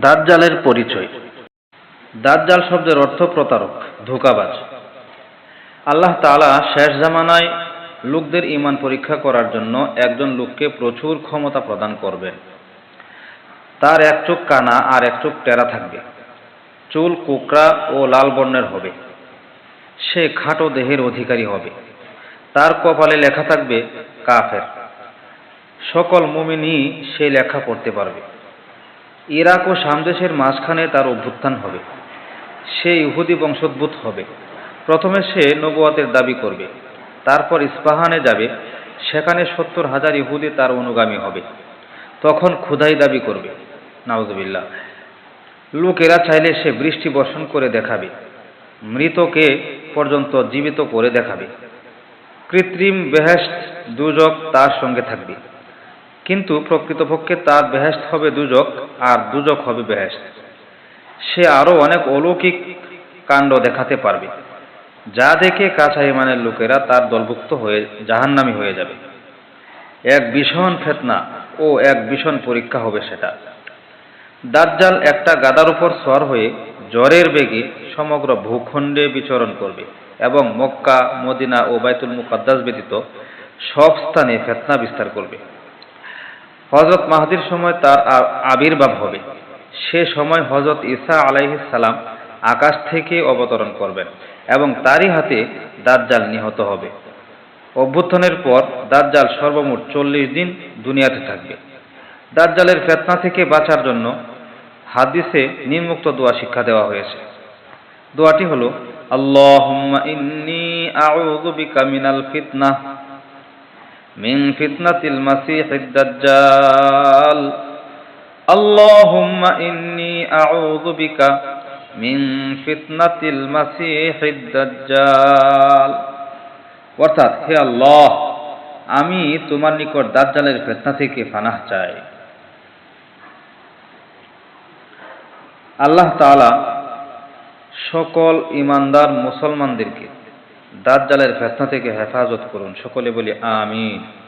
দাজ্জালের পরিচয়। দাজ্জাল শব্দের অর্থ প্রতারক, ধোকাবাজ। আল্লাহ তালা শেষ জামানায় লোকদের ঈমান পরীক্ষা করার জন্য একজন লোককে প্রচুর ক্ষমতা প্রদান করবেন। তার এক চোখ কানা আর এক চোখ টেরা থাকবে। চুল কোকড়া ও লাল বর্ণের হবে। সে খাটো দেহের অধিকারী হবে। তার কপালে লেখা থাকবে কাফের। সকল মুমিনই সেই লেখা পড়তে পারবে। ইরাক ও সামদেশের মাঝখানে তার অভ্যুত্থান হবে। সে ইহুদি বংশোদ্ভূত হবে। প্রথমে সে নবুয়াতের দাবি করবে। তারপর ইস্পাহানে যাবে। সেখানে সত্তর হাজার ইহুদি তার অনুগামী হবে। তখন ক্ষুধাই দাবি করবে। নাউজবিল্লাহ। লোকেরা চাইলে সে বৃষ্টি বর্ষণ করে দেখাবে। মৃতকে পর্যন্ত জীবিত করে দেখাবে। কৃত্রিম বেহেস্ট দুজক তার সঙ্গে থাকবে। কিন্তু প্রকৃতপক্ষে তার বেহেস্ত হবে দুজক আর দুজক হবে বেহেস্ত সে আরও অনেক অলৌকিক কাণ্ড দেখাতে পারবে। যা দেখে কাছা ইমানের লোকেরা তার দলভুক্ত হয়ে জাহান্নামি হয়ে যাবে। এক ভীষণ ফেতনা ও এক ভীষণ পরীক্ষা হবে সেটা। দাজ্জাল একটা গাদার উপর সর হয়ে জ্বরের বেগে সমগ্র ভূখণ্ডে বিচরণ করবে এবং মক্কা, মদিনা ও বাইতুল মুকাদ্দাস ব্যতীত সব স্থানে ফেতনা বিস্তার করবে। হজরত মাহাদির সময় তার আবির্ভাব হবে। সে সময় হজরত ইসা সালাম আকাশ থেকে অবতরণ করবেন এবং তারই হাতে দাজ্জাল নিহত হবে। অভ্যুত্থানের পর দাজ্জাল সর্বমোট চল্লিশ দিন দুনিয়াতে থাকবে। দাজ্জালের ফেতনা থেকে বাঁচার জন্য হাদিসে নিম্মুক্ত দোয়া শিক্ষা দেওয়া হয়েছে। দোয়াটি হলো, আল্লাহুম্মা ইন্নী আউযু বিকা মিনাল ফিতনাহ من فتنة المسيح الدجال اللهم إني أعوذ بك من فتنة المسيح الدجال অর্থাৎ, হে আল্লাহ, আমি তোমার নিকট দাজ্জালের ফিতনা থেকে ফানাহ চাই। আল্লাহ তাআলা সকল ইমানদার মুসলমানদেরকে দাজ্জালের ফেসনা থেকে হেফাজত করুন। সকলে বলি আমিন।